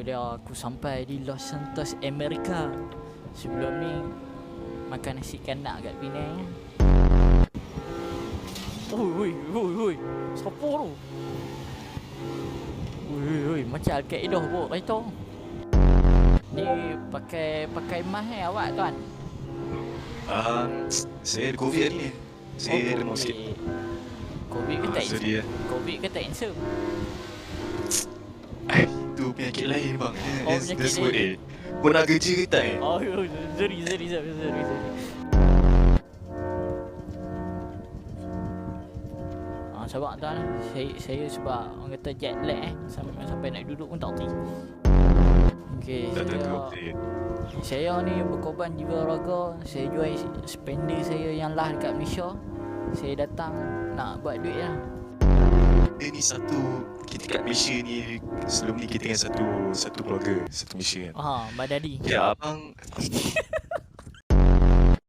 dia aku sampai di Los Santos, Amerika. Sebelum ni makan nasi kandar kat Penang. Oi, oi, oi, oi. Siapa tu? Oi, oi, oi. Macam Al-Qaeda bawa kereta. Ni pakai pakai mask eh awak tuan? Ah, saya ada COVID ni. Saya demam sikit. Covid ke Ah, tak Covid ke tak handsome? Penyakit lain bang Oh, That's, that's lain. what eh Pun nak kerja ke tak eh Oh, oh, sorry, sorry, sorry, sorry, sorry. Ah, sabar tuan. Saya saya sebab orang kata jet lag eh. Sampai sampai nak duduk pun tak. Okey, Tak saya, tahu saya saya ni berkorban jiwa raga. Saya jual spender saya yang lah dekat Malaysia. Saya datang nak buat duit lah. Dia ni satu Kita kat Malaysia ni Sebelum ni kita dengan satu Satu keluarga Satu Malaysia kan Ah, Mbak Dadi. Ya abang